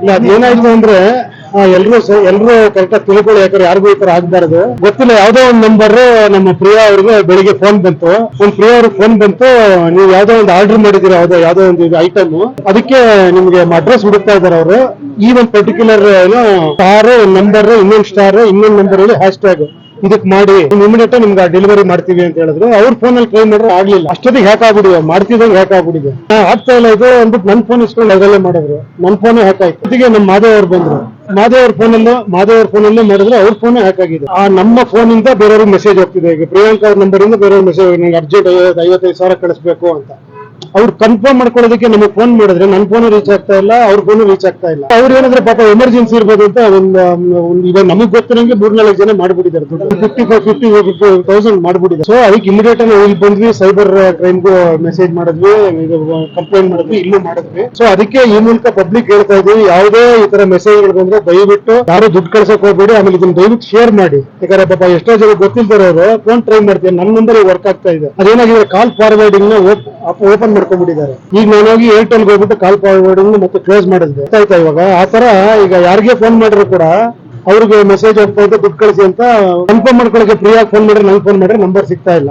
ಇಲ್ಲ ಅದೇನಾಯ್ತು ಅಂದ್ರೆ ಎಲ್ರು ಎಲ್ರು ಕರೆಕ್ಟಾಗಿ ತಿಳ್ಕೊಳ್ಳಿ ಯಾಕಂದ್ರೆ ಯಾರಿಗೂ ಈ ತರ ಆಗ್ಬಾರ್ದು. ಗೊತ್ತಿಲ್ಲ, ಯಾವ್ದೋ ಒಂದ್ ನಂಬರ್ ನಮ್ಮ ಪ್ರಿಯಾ ಅವ್ರಿಗೆ ಬೆಳಿಗ್ಗೆ ಫೋನ್ ಬಂತು. ಒಂದ್ ಪ್ರಿಯಾ ಅವ್ರಿಗೆ ಫೋನ್ ಬಂತು, ನೀವು ಯಾವ್ದೋ ಒಂದು ಆರ್ಡರ್ ಮಾಡಿದಿರ ಯಾವ್ದೋ ಯಾವ್ದೋ ಒಂದು ಐಟಮ್ ಅದಕ್ಕೆ ನಿಮ್ಗೆ ಅಡ್ರೆಸ್ ಹುಡುಕ್ತಾ ಇದಾರೆ ಅವರು. ಈ ಒಂದ್ ಪರ್ಟಿಕ್ಯುಲರ್ ಏನೋ ಸ್ಟಾರ್ ನಂಬರ್ ಇನ್ನೊಂದ್ ಸ್ಟಾರ್ ಇನ್ನೊಂದ್ ನಂಬರ್ ಹೇಳಿ ಹ್ಯಾಶ್ ಇದಕ್ ಮಾಡಿ ಇಮಿಡಿಯೇಟ್ ನಿಮ್ಗೆ ಡೆಲಿವರಿ ಮಾಡ್ತೀವಿ ಅಂತ ಹೇಳಿದ್ರು. ಅವ್ರ ಫೋನ್ ಅಲ್ಲಿ ಕ್ಲೈಮ್ ಮಾಡಿದ್ರೆ ಆಗ್ಲಿಲ್ಲ. ಅಷ್ಟೊತ್ತಿಗೆ ಹ್ಯಾಕ್ ಆಗ್ಬಿಡಿದೆ ಮಾಡ್ತಿದ್ದಂಗೆ ಹ್ಯಾಕ್ ಆಗ್ಬಿಡಿದೆ ಆಗ್ತಾ ಇಲ್ಲ. ಇದು ಅಂದ್ಬಿಟ್ಟು ನನ್ನ ಫೋನ್ ಇಸ್ಕೊಂಡು ಅದರಲ್ಲೇ ಮಾಡಿದ್ರು. ನನ್ನ ಫೋನ್ ಹ್ಯಾಕ್ ಆಯ್ತು. ಜೊತೆಗೆ ನಮ್ಮ ಮಾದೇವ್ ಬಂದ್ರು. ಮಾದೇವ್ ಅವ್ರ ಫೋನ್ ಅಲ್ಲೂ ಮಾದೇವ್ ಅವ್ರ ಫೋನ್ ಅಲ್ಲೂ ಮಾಡಿದ್ರೆ ಅವ್ರ ಫೋನ್ ಹ್ಯಾಕ್ ಆಗಿದೆ. ಆ ನಮ್ಮ ಫೋನ್ ಇಂದ ಬೇರೆಯವ್ರಿಗೆ ಮೆಸೇಜ್ ಹೋಗ್ತಿದೆ. ಈಗ ಪ್ರಿಯಾಂಕಾ ಅವ್ರ ನಂಬರ್ ಇಂದ ಬೇರೆಯವ್ರಿಗೆ ಮೆಸೇಜ್ ನಂಗೆ ಅರ್ಜೆಂಟ್ ಐವತ್ತೈದು ಸಾವಿರ ಕಳಿಸ್ಬೇಕು ಅಂತ. ಅವ್ರು ಕನ್ಫರ್ಮ್ ಮಾಡ್ಕೊಳ್ಳೋದಕ್ಕೆ ನಮಗೆ ಫೋನ್ ಮಾಡಿದ್ರೆ ನನ್ನ ಫೋನು ರೀಚ್ ಆಗ್ತಾ ಇಲ್ಲ, ಅವ್ರ ಫೋನು ರೀಚ್ ಆಗ್ತಾ ಇಲ್ಲ. ಅವ್ರು ಏನಾದ್ರೆ ಪಾಪ ಎಮರ್ಜೆನ್ಸಿ ಇರ್ಬೋದು ಅಂತ ಒಂದು ಇವಾಗ ನಮಗ್ ಗೊತ್ತಿರಂಗೆ ಮೂರ್ನಾಲ್ಕು ಜನ ಮಾಡ್ಬಿಟ್ಟಿದ್ದಾರೆ. ಫಿಫ್ಟಿ ಫೈವ್ ಫಿಫ್ಟಿ ತೌಸಂಡ್ ಮಾಡ್ಬಿಟ್ಟಿದ್ದಾರೆ. ಸೊ ಅದಕ್ಕೆ ಇಮಿಡಿಯೇಟ್ ಆಗಿ ಹೋಗಿ ಬಂದ್ವಿ ಸೈಬರ್ ಕ್ರೈಮ್ಗೂ ಮೆಸೇಜ್ ಮಾಡಿದ್ವಿ ಕಂಪ್ಲೇಂಟ್ ಮಾಡಿದ್ವಿ, ಇಲ್ಲೂ ಮಾಡಿದ್ವಿ. ಸೊ ಅದಕ್ಕೆ ಈ ಮೂಲಕ ಪಬ್ಲಿಕ್ ಹೇಳ್ತಾ ಇದ್ವಿ ಯಾವುದೇ ಈ ತರ ಮೆಸೇಜ್ಗಳು ಬಂದ್ರೆ ದಯವಿಟ್ಟು ಯಾರು ದುಡ್ಡು ಕಳ್ಸಕ್ ಹೋಗ್ಬೇಡಿ, ಆಮೇಲೆ ಇದನ್ನ ದಯವಿಟ್ಟು ಶೇರ್ ಮಾಡಿ. ಯಾಕಂದ್ರೆ ಪಾಪ ಎಷ್ಟೋ ಜನ ಗೊತ್ತಿಲ್ದಿರೋರು ಫೋನ್ ಟ್ರೈ ಮಾಡ್ತೀವಿ ನನ್ನ ನಂಬರ್ ವರ್ಕ್ ಆಗ್ತಾ ಇದೆ. ಅದೇನಾಗಿದೆ ಕಾಲ್ ಫಾರ್ವರ್ಡಿಂಗ್ನ ಓಪನ್ ಮಾಡ್ಕೊಂಡ್ಬಿಟ್ಟಿದ್ದಾರೆ. ಈಗ ನಾನು ಹೋಗಿ ಏರ್ಟೆಲ್ ಹೋಗ್ಬಿಟ್ಟು ಕಾಲ್ ಫಾರ್ವರ್ಡಿಂಗ್ ಮತ್ತೆ ಕ್ಲೋಸ್ ಮಾಡಿದ್ದೆ ಗೊತ್ತಾಯ್ತಾ ಇವಾಗ? ಆ ತರ ಈಗ ಯಾರಿಗೆ ಫೋನ್ ಮಾಡಿದ್ರು ಕೂಡ ಅವ್ರಿಗೆ ಮೆಸೇಜ್ ಹೋಗ್ತಾ ದುಡ್ಡು ಕಳಿಸಿ ಅಂತ ಕನ್ಫರ್ಮ್ ಮಾಡ್ಕೊಳಕ್ಕೆ ಫ್ರೀ ಆಗಿ ಫೋನ್ ಮಾಡಿದ್ರೆ ನಂಗೆ ಫೋನ್ ಮಾಡಿದ್ರೆ ನಂಬರ್ ಸಿಗ್ತಾ ಇಲ್ಲ.